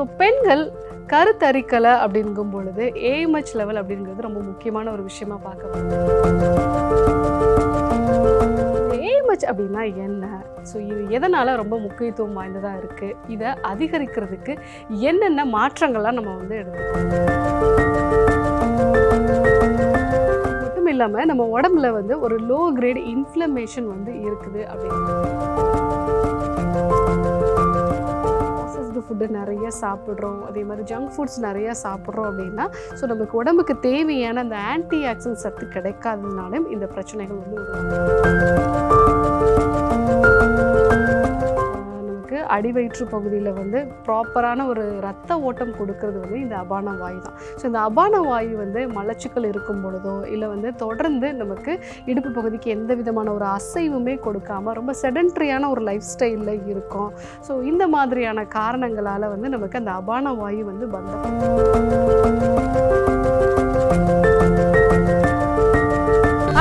So பெண்கள் கருத்தரிக்கலை அப்படிங்கும் பொழுது ஏஎம்ஹெச் லெவல் அப்படிங்கிறது ரொம்ப முக்கியமான ஒரு விஷயமா பார்க்கப்படுது ஏஎம்ஹெச் அப்படின்னா என்ன? ஸோ இது எதனால் ரொம்ப முக்கியத்துவம் வாய்ந்ததாக இருக்குது இதை அதிகரிக்கிறதுக்கு என்னென்ன மாற்றங்கள்லாம் நம்ம வந்து எடுத்துக்கணும்? மட்டும் இல்லாமல் நம்ம உடம்புல வந்து ஒரு லோ கிரேட் இன்ஃப்ளமேஷன் வந்து இருக்குது அப்படின்னு ப்ராசஸ்டு ஃபுட்டு நிறைய சாப்பிட்றோம். அதே மாதிரி ஜங்க் ஃபுட்ஸ் நிறைய சாப்பிட்றோம் அப்படின்னா ஸோ நமக்கு உடம்புக்கு தேவையான அந்த ஆன்டி ஆக்சிடென்ட் சத்து கிடைக்காததுனாலும் இந்த பிரச்சனைகள் வந்து உருவாகும். அடிவயிற்று பகுதியில் வந்து ப்ராப்பரான ஒரு ரத்த ஓட்டம் கொடுக்கறது வந்து இந்த அபான வாயு தான். ஸோ இந்த அபான வாயு வந்து மலச்சுக்கள் இருக்கும் பொழுதோ இல்லை வந்து தொடர்ந்து நமக்கு இடுப்பு பகுதிக்கு எந்த விதமான ஒரு அசைவுமே கொடுக்காம ரொம்ப செடன்ட்ரியான ஒரு லைஃப் ஸ்டைலில் இருக்கும். ஸோ இந்த மாதிரியான காரணங்களால் வந்து நமக்கு அந்த அபான வாயு வந்து பந்தம்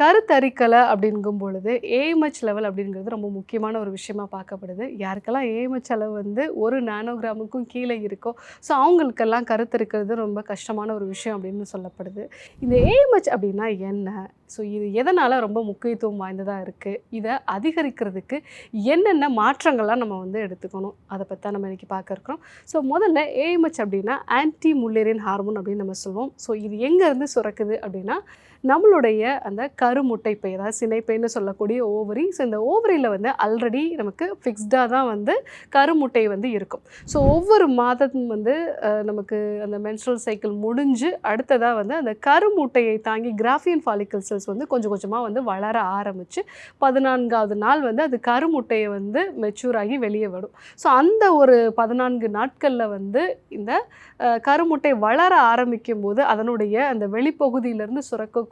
கருத்தரிக்கலை அப்படிங்கும் பொழுது ஏஎம்ஹெச் லெவல் அப்படிங்கிறது ரொம்ப முக்கியமான ஒரு விஷயமா பார்க்கப்படுது. யாருக்கெல்லாம் ஏஎம்ஹெச் அளவு வந்து ஒரு நானோகிராமுக்கும் கீழே இருக்கோ ஸோ அவங்களுக்கெல்லாம் கருத்தரிக்கிறது ரொம்ப கஷ்டமான ஒரு விஷயம் அப்படின்னு சொல்லப்படுது. இந்த ஏஎம்ஹெச் அப்படின்னா என்ன? ஸோ இது எதனால் ரொம்ப முக்கியத்துவம் வாய்ந்ததாக இருக்குது இதை அதிகரிக்கிறதுக்கு என்னென்ன மாற்றங்கள்லாம் நம்ம வந்து எடுத்துக்கணும்? அதை பற்றி தான் நம்ம இன்றைக்கி பார்க்க இருக்கிறோம். ஸோ முதல்ல ஏஎம்ஹெச் அப்படின்னா ஆன்டி முல்லேரியன் ஹார்மோன் அப்படின்னு நம்ம சொல்லுவோம். ஸோ இது எங்கேருந்து சுரக்குது அப்படின்னா நம்மளுடைய அந்த கருமுட்டைப்பை அதாவது சினைப்பைன்னு சொல்லக்கூடிய ஓவரி ஸோ இந்த ஓவரியில் வந்து ஆல்ரெடி நமக்கு ஃபிக்ஸ்டாக தான் வந்து கருமுட்டை வந்து இருக்கும். ஸோ ஒவ்வொரு மாதம் வந்து நமக்கு அந்த மென்ஸ்ட்ரல் சைக்கிள் முடிஞ்சு அடுத்ததாக வந்து அந்த கருமுட்டையை தாங்கி கிராஃபியன் ஃபாலிக்கல் செல்ஸ் வந்து கொஞ்சம் கொஞ்சமாக வந்து வளர ஆரம்பித்து பதினான்காவது நாள் வந்து அது கருமுட்டையை வந்து மெச்சூர் ஆகி வெளியே வரும். ஸோ அந்த ஒரு பதினான்கு நாட்களில் வந்து இந்த கருமுட்டை வளர ஆரம்பிக்கும் போது அதனுடைய அந்த வெளிப்பகுதியிலேருந்து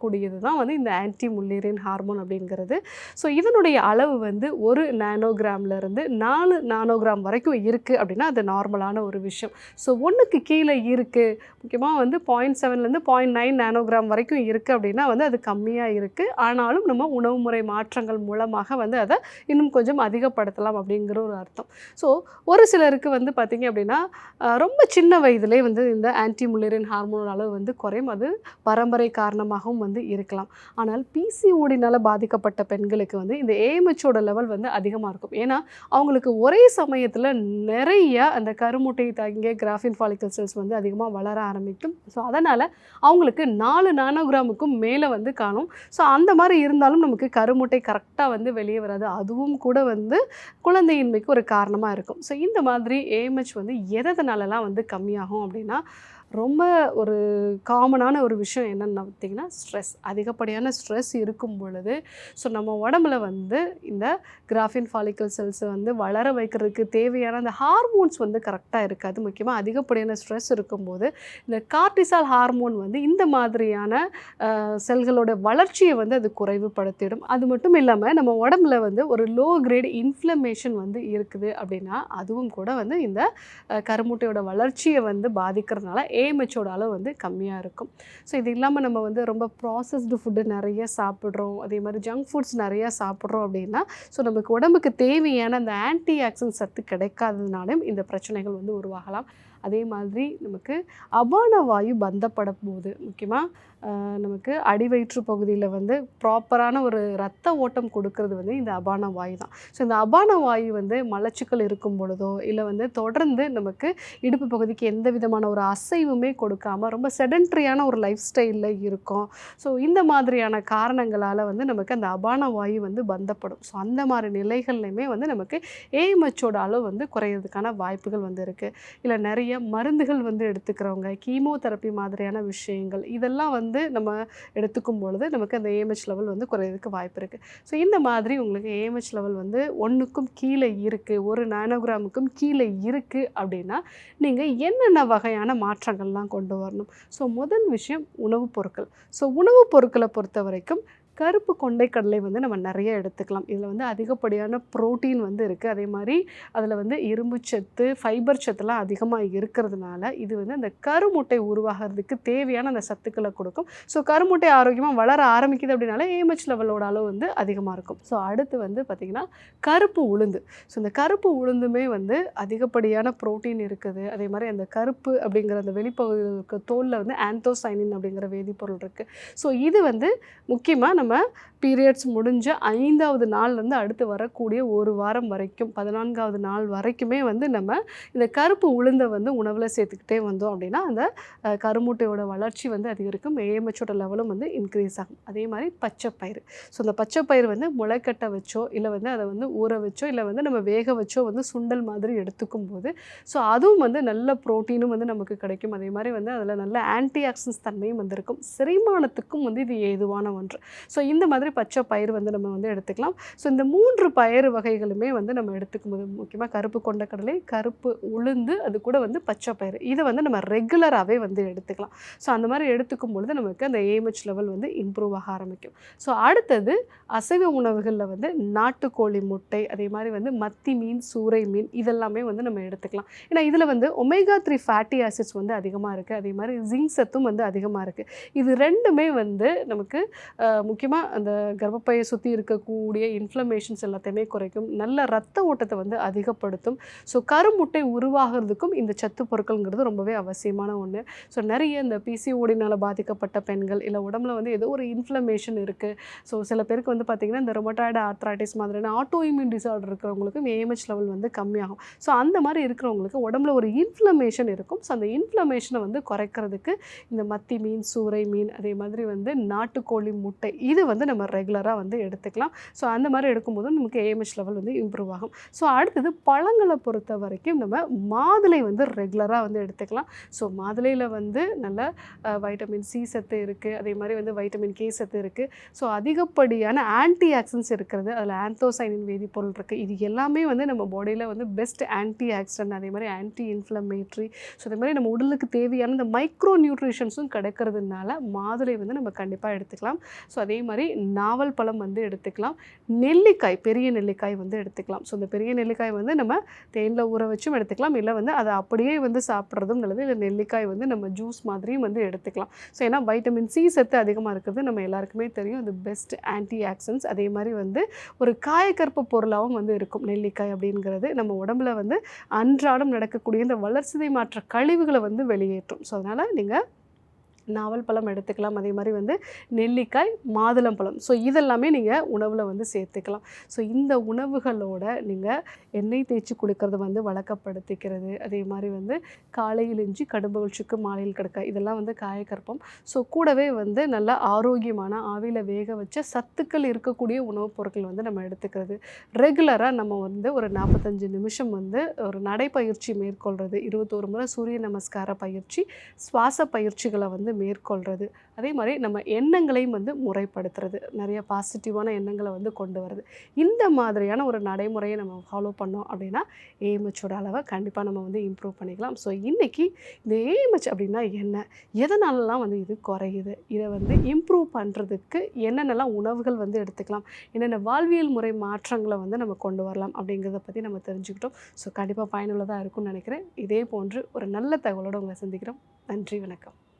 சுரக்கக்கூடியது தான் வந்து இந்த ஆன்டி முல்லேரியன் ஹார்மோன் அப்படிங்கிறது. ஸோ இதனுடைய அளவு வந்து ஒரு நானோகிராம்லேருந்து நாலு நானோகிராம் வரைக்கும் இருக்குது அப்படின்னா அது நார்மலான ஒரு விஷயம். ஸோ ஒன்றுக்கு கீழே இருக்குது முக்கியமாக வந்து பாயிண்ட் செவன்லேருந்து பாயிண்ட் நைன் நானோகிராம் வரைக்கும் இருக்குது அப்படின்னா வந்து அது கம்மியாக இருக்குது ஆனாலும் நம்ம உணவு முறை மாற்றங்கள் மூலமாக வந்து அதை இன்னும் கொஞ்சம் அதிகப்படுத்தலாம் அப்படிங்கிற ஒரு அர்த்தம். ஸோ ஒரு சிலருக்கு வந்து பார்த்திங்க அப்படின்னா ரொம்ப சின்ன வயதிலே வந்து இந்த ஆன்டி முல்லேரியன் ஹார்மோன் அளவு வந்து குறையும். அது பரம்பரை காரணமாகவும் வந்து இருக்கலாம். ஆனால் பிசிஓடினால் பாதிக்கப்பட்ட பெண்களுக்கு வந்து இந்த ஏஎம்ஹெச்சோட லெவல் வந்து அதிகமாக இருக்கும். ஏன்னா அவங்களுக்கு ஒரே சமயத்தில் நிறைய அந்த கருமுட்டை தாங்கிய கிராஃபின் ஃபாலிக்கல் செல்ஸ் வந்து அதிகமாக வளர ஆரம்பிக்கும். ஸோ அதனால் அவங்களுக்கு நாலு நானோகிராமுக்கும் மேலே வந்து காணும். ஸோ அந்த மாதிரி இருந்தாலும் நமக்கு கருமுட்டை கரெக்டாக வந்து வெளியே வராது. அதுவும் கூட வந்து குழந்தையின்மைக்கு ஒரு காரணமாக இருக்கும். ஸோ இந்த மாதிரி ஏஎம்ஹெச் வந்து எதனாலலாம் வந்து கம்மியாகும் அப்படின்னா ரொம்ப ஒரு காமனான ஒரு விஷயம் என்னென்னு பார்த்தீங்கன்னா ஸ்ட்ரெஸ் அதிகப்படியான ஸ்ட்ரெஸ் இருக்கும் பொழுது ஸோ நம்ம உடம்புல வந்து இந்த கிராஃபின் ஃபாலிக்கல் செல்ஸ் வந்து வளர வைக்கிறதுக்கு தேவையான அந்த ஹார்மோன்ஸ் வந்து கரெக்டாக இருக்காது. முக்கியமாக அதிகப்படியான ஸ்ட்ரெஸ் இருக்கும்போது இந்த கார்டிசால் ஹார்மோன் வந்து இந்த மாதிரியான செல்களோட வளர்ச்சியை வந்து அது குறைவுபடுத்திடும். அது மட்டும் இல்லாமல் நம்ம உடம்புல வந்து ஒரு லோ கிரேட் இன்ஃப்ளமேஷன் வந்து இருக்குது அப்படின்னா அதுவும் கூட வந்து இந்த கருமுட்டையோட வளர்ச்சியை வந்து பாதிக்கிறதுனால ஏஎம்ஹெச்சோட அளவு வந்து கம்மியாக இருக்கும். ஸோ இது இல்லாமல் நம்ம வந்து ரொம்ப ப்ராசஸ்டு ஃபுட்டு நிறைய சாப்பிட்றோம். அதே மாதிரி ஜங்க் ஃபுட்ஸ் நிறையா சாப்பிட்றோம் அப்படின்னா ஸோ நமக்கு உடம்புக்கு தேவையான அந்த ஆன்டி ஆக்சிடென்ட் சத்து கிடைக்காததுனாலும் இந்த பிரச்சனைகள் வந்து உருவாகலாம். அதே மாதிரி நமக்கு அபான வாயு பந்தப்படும் போது முக்கியமாக நமக்கு அடிவயிற்று பகுதியில் வந்து ப்ராப்பரான ஒரு ரத்த ஓட்டம் கொடுக்கறது வந்து இந்த அபான வாயு தான். ஸோ இந்த அபான வாயு வந்து மலச்சிக்கல் இருக்கும் பொழுதோ இல்லை வந்து தொடர்ந்து நமக்கு இடுப்பு பகுதிக்கு எந்த விதமான ஒரு அசைவுமே கொடுக்காம ரொம்ப செடன்ட்ரியான ஒரு லைஃப் ஸ்டைலில் இருக்கும். ஸோ இந்த மாதிரியான காரணங்களால் வந்து நமக்கு அந்த அபான வாயு வந்து பந்தப்படும். ஸோ அந்த மாதிரி நிலைகள்லையுமே வந்து நமக்கு ஏஎம்ஹெச்சோட அளவு வந்து குறையிறதுக்கான வாய்ப்புகள் வந்து இருக்குது இல்லை நிறைய மருந்துகள் வந்து எடுத்துக்கிறவங்க கீமோதெரப்பி மாதிரியான விஷயங்கள் இதெல்லாம் வந்து நம்ம எடுத்துக்கும் பொழுது நமக்கு அந்த ஏஎம்ஹெச் லெவல் வந்து குறையிறதுக்கு வாய்ப்பு இருக்குது ஸோ இந்த மாதிரி உங்களுக்கு ஏஎம்ஹெச் லெவல் வந்து ஒன்றுக்கும் கீழே இருக்குது ஒரு நானோகிராமுக்கும் கீழே இருக்குது அப்படின்னா நீங்கள் என்னென்ன வகையான மாற்றங்கள்லாம் கொண்டு வரணும்? ஸோ முதல் விஷயம் உணவுப் பொருட்கள். ஸோ உணவுப் பொருட்களை பொறுத்த வரைக்கும் கருப்பு கொண்டை கடலை வந்து நம்ம நிறைய எடுத்துக்கலாம். இதில் வந்து அதிகப்படியான புரோட்டீன் வந்து இருக்குது அதே மாதிரி அதில் வந்து இரும்பு சத்து ஃபைபர் சத்துலாம் அதிகமாக இருக்கிறதுனால இது வந்து அந்த கருமுட்டை உருவாகிறதுக்கு தேவையான அந்த சத்துக்களை கொடுக்கும். ஸோ கருமுட்டை ஆரோக்கியமாக வளர ஆரம்பிக்குது அப்படின்னால ஏஎம்ஹெச் லெவலோட அளவு வந்து அதிகமாக இருக்கும். ஸோ அடுத்து வந்து பார்த்திங்கன்னா கருப்பு உளுந்து. ஸோ இந்த கருப்பு உளுந்துமே வந்து அதிகப்படியான புரோட்டீன் இருக்குது. அதே மாதிரி அந்த கருப்பு அப்படிங்கிற அந்த வெளிப்பகுதியில் இருக்க தோலில் வந்து ஆந்தோசைனின் அப்படிங்கிற வேதிப்பொருள் இருக்குது ஸோ இது வந்து முக்கியமாக நம்ம பீரியட்ஸ் முடிஞ்ச ஐந்தாவது நாள்லேருந்து அடுத்து வரக்கூடிய ஒரு வாரம் வரைக்கும் பதினான்காவது நாள் வரைக்குமே வந்து நம்ம இந்த கருப்பு உளுந்தை வந்து உணவில் சேர்த்துக்கிட்டே வந்தோம் அப்படின்னா அந்த கருமூட்டையோட வளர்ச்சி வந்து அதிகரிக்கும். ஏஎம்ஹெச்சோட லெவலும் வந்து இன்க்ரீஸ் ஆகும். அதே மாதிரி பச்சைப்பயிறு. ஸோ இந்த பச்சைப்பயிறு வந்து முளைக்கட்டை வச்சோ இல்லை வந்து அதை வந்து ஊற வச்சோ இல்லை வந்து நம்ம வேக வச்சோ வந்து சுண்டல் மாதிரி எடுத்துக்கும் போது ஸோ அதுவும் வந்து நல்ல ப்ரோட்டீனும் வந்து நமக்கு கிடைக்கும். அதே மாதிரி வந்து அதில் நல்ல ஆன்டி ஆக்சிடன்ஸ் தன்மையும் வந்து இருக்கும் செரிமானத்துக்கும் வந்து இது ஏதுவான ஒன்று. ஸோ ஸோ இந்த மாதிரி பச்சை பயிர் வந்து நம்ம வந்து எடுத்துக்கலாம். ஸோ இந்த மூன்று பயிறு வகைகளுமே வந்து நம்ம எடுத்துக்கும் போது முக்கியமாக கருப்பு கொண்ட கடலை கருப்பு உளுந்து அது கூட வந்து பச்சை பயிறு. இதை வந்து நம்ம ரெகுலராகவே வந்து எடுத்துக்கலாம். ஸோ அந்த மாதிரி எடுத்துக்கும் பொழுது நமக்கு அந்த ஏஎம்ஹெச் லெவல் வந்து இம்ப்ரூவ் ஆக ஆரம்பிக்கும். ஸோ அடுத்தது அசைவ உணவுகளில் வந்து நாட்டுக்கோழி முட்டை அதே மாதிரி வந்து மத்தி மீன் சூறை மீன் இதெல்லாமே வந்து நம்ம எடுத்துக்கலாம். ஏன்னா இதில் வந்து ஒமேகா த்ரீ ஃபேட்டி ஆசிட்ஸ் வந்து அதிகமாக இருக்குது அதே மாதிரி ஜிங்க் சத்தும் வந்து அதிகமாக இருக்குது இது ரெண்டுமே வந்து நமக்கு முக்கிய முக்கியமாக அந்த கர்ப்பப்பையை சுற்றி இருக்கக்கூடிய இன்ஃப்ளமேஷன்ஸ் எல்லாத்தையுமே குறைக்கும். நல்ல ரத்த ஓட்டத்தை வந்து அதிகப்படுத்தும். ஸோ கருமுட்டை உருவாகிறதுக்கும் இந்த சத்து பொருட்கள்ங்கிறது ரொம்பவே அவசியமான ஒன்று ஸோ நிறைய இந்த பிசிஓடினால் பாதிக்கப்பட்ட பெண்கள் இல்லை உடம்புல வந்து ஏதோ ஒரு இன்ஃப்ளமேஷன் இருக்குது ஸோ சில பேருக்கு வந்து பார்த்திங்கன்னா இந்த ரொமட்டாய்டு ஆர்த்ராட்டிஸ் மாதிரியான ஆட்டோ இம்யூன் டிசார்டர் இருக்கிறவங்களுக்கு ஏஎம்ஹெச் லெவல் வந்து கம்மியாகும். ஸோ அந்த மாதிரி இருக்கிறவங்களுக்கு உடம்புல ஒரு இன்ஃப்ளமேஷன் இருக்கும். ஸோ அந்த இன்ஃப்ளமேஷனை வந்து குறைக்கிறதுக்கு இந்த மத்தி மீன் சூறை மீன் அதே மாதிரி வந்து நாட்டுக்கோழி முட்டை இது வந்து நம்ம ரெகுலராக வந்து எடுத்துக்கலாம். ஸோ அந்த மாதிரி எடுக்கும்போது நமக்கு ஏஎம்ஹெச் லெவல் வந்து இம்ப்ரூவ் ஆகும். ஸோ அடுத்தது பழங்களை பொறுத்த வரைக்கும் நம்ம மாதுளை வந்து ரெகுலராக வந்து எடுத்துக்கலாம். ஸோ மாதுளையில் வந்து நல்ல வைட்டமின் சி சத்து இருக்குது அதே மாதிரி வந்து வைட்டமின் கே சத்து இருக்குது ஸோ அதிகப்படியான ஆன்டி ஆக்சன்ஸ் இருக்கிறது. அதில் ஆந்தோசைனின் வேதிப்பொருள் இருக்குது இது எல்லாமே வந்து நம்ம பாடியில் வந்து பெஸ்ட் ஆன்டி ஆக்சிடென்ட் அதே மாதிரி ஆன்டி இன்ஃப்ளமேட்ரி ஸோ அதே மாதிரி நம்ம உடலுக்கு தேவையான இந்த மைக்ரோ நியூட்ரிஷன்ஸும் கிடைக்கிறதுனால மாதுளை வந்து நம்ம கண்டிப்பாக எடுத்துக்கலாம். ஸோ அதே மாதிரி நாவல் பழம் வந்து எடுத்துக்கலாம். நெல்லிக்காய் பெரிய நெல்லிக்காய் வந்து எடுத்துக்கலாம். ஸோ இந்த பெரிய நெல்லிக்காய் வந்து நம்ம தேனில் ஊற வச்சும் எடுத்துக்கலாம். இல்லை வந்து அதை அப்படியே வந்து சாப்பிட்றதும் நல்லது இல்லை நெல்லிக்காய் வந்து நம்ம ஜூஸ் மாதிரியும் வந்து எடுத்துக்கலாம். ஸோ ஏன்னா வைட்டமின் சி சத்து அதிகமாக இருக்கிறது நம்ம எல்லாருக்குமே தெரியும். இது பெஸ்ட் ஆன்டி ஆக்சன்ஸ் அதே மாதிரி வந்து ஒரு காயக்கற்ப பொருளாகவும் வந்து இருக்கும். நெல்லிக்காய் அப்படிங்கிறது நம்ம உடம்புல வந்து அன்றாடம் நடக்கக்கூடிய இந்த வளர்சிதை மாற்ற கழிவுகளை வந்து வெளியேற்றும். ஸோ அதனால் நீங்கள் நாவல் பழம் எடுத்துக்கலாம். அதே மாதிரி வந்து நெல்லிக்காய் மாதுளம்பழம் ஸோ இதெல்லாமே நீங்கள் உணவில் வந்து சேர்த்துக்கலாம். ஸோ இந்த உணவுகளோட நீங்கள் எண்ணெய் தேய்ச்சி கொடுக்கறது வந்து வழக்கப்படுத்திக்கிறது. அதே மாதிரி வந்து காலையில் இஞ்சி கடும்புகளுக்கு மாலையில் கிடக்க இதெல்லாம் வந்து காயக்கற்பம். ஸோ கூடவே வந்து நல்ல ஆரோக்கியமான ஆவியில் வேக வச்ச சத்துக்கள் இருக்கக்கூடிய உணவுப் பொருட்கள் வந்து நம்ம எடுத்துக்கிறது. ரெகுலராக நம்ம வந்து ஒரு நாற்பத்தஞ்சு நிமிஷம் வந்து ஒரு நடைப்பயிற்சி மேற்கொள்கிறது இருபத்தோரு முறை சூரிய நமஸ்கார பயிற்சி சுவாச பயிற்சிகளை வந்து மேற்கொள்கிறது அதே மாதிரி நம்ம எண்ணங்களையும் வந்து முறைப்படுத்துறது. நிறைய பாசிட்டிவான எண்ணங்களை வந்து கொண்டு வருது இந்த மாதிரியான ஒரு நடைமுறையை நம்ம ஃபாலோ பண்ணோம் அப்படின்னா ஏஎம்ஹெச்சோட அளவை கண்டிப்பாக நம்ம வந்து இம்ப்ரூவ் பண்ணிக்கலாம். ஸோ இன்றைக்கி இந்த ஏஎம்ஹெச் அப்படின்னா என்ன? எதனாலலாம் வந்து இது குறையுது? இதை வந்து இம்ப்ரூவ் பண்ணுறதுக்கு என்னென்னலாம் உணவுகள் வந்து எடுத்துக்கலாம்? என்னென்ன வாழ்வியல் முறை மாற்றங்களை வந்து நம்ம கொண்டு வரலாம் அப்படிங்கிறத பற்றி நம்ம தெரிஞ்சுக்கிட்டோம். ஸோ கண்டிப்பாக பயனுள்ளதாக இருக்கும்னு நினைக்கிறேன். இதே போன்று ஒரு நல்ல தகவலோடு உங்களை சந்திக்கிறோம். நன்றி வணக்கம்.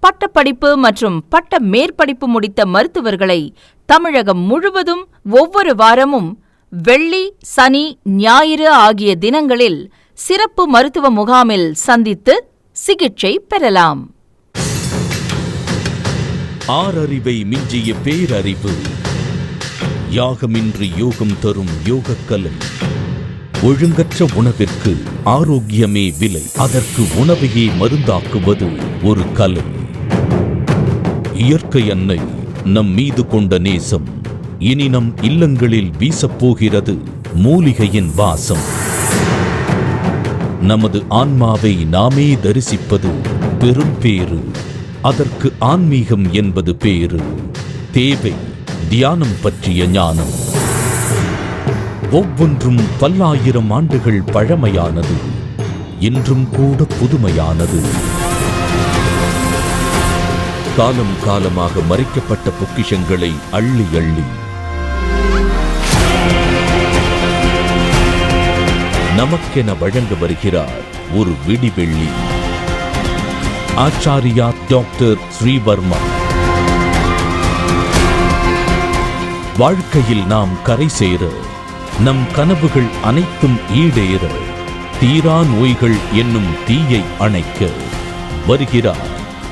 பட்டப்படிப்பு மற்றும் பட்ட மேற்படிப்பு முடித்த மருத்துவர்களை தமிழகம் முழுவதும் ஒவ்வொரு வாரமும் வெள்ளி சனி ஞாயிறு ஆகிய தினங்களில் சிறப்பு மருத்துவ முகாமில் சந்தித்து சிகிச்சை பெறலாம். ஆறறிவை மிஞ்சிய பேரறிவு. யாகமின்றி யோகம் தரும் யோகக்கலை. ஒழுங்கற்ற உணவிற்கு ஆரோக்கியமே விலை. அதற்கு உணவையே மருந்தாக்குவது ஒரு கலை. இயற்கை அன்னை நம் மீது கொண்ட நேசம். இனி நம் இல்லங்களில் வீசப்போகிறது மூலிகையின் வாசம். நமது ஆன்மாவை நாமே தரிசிப்பது பெரும் பேறு. அதற்கு ஆன்மீகம் என்பது பேரு தேவை தியானம் பற்றிய ஞானம். ஒவ்வொன்றும் பல்லாயிரம் ஆண்டுகள் பழமையானது. இன்றும் கூட புதுமையானது. காலம் காலமாக மறைக்கப்பட்ட பொக்கிஷங்களை அள்ளி அள்ளி. நமக்கென வழங்க வருகிறார் ஒரு விடிவெள்ளி. ஆச்சாரியா டாக்டர் ஸ்ரீவர்மா. வாழ்க்கையில் நாம் கரை சேர நம் கனவுகள் அனைத்தும் ஈடேற தீரா நோய்கள் என்னும் தீயை அணைக்க வருகிறார்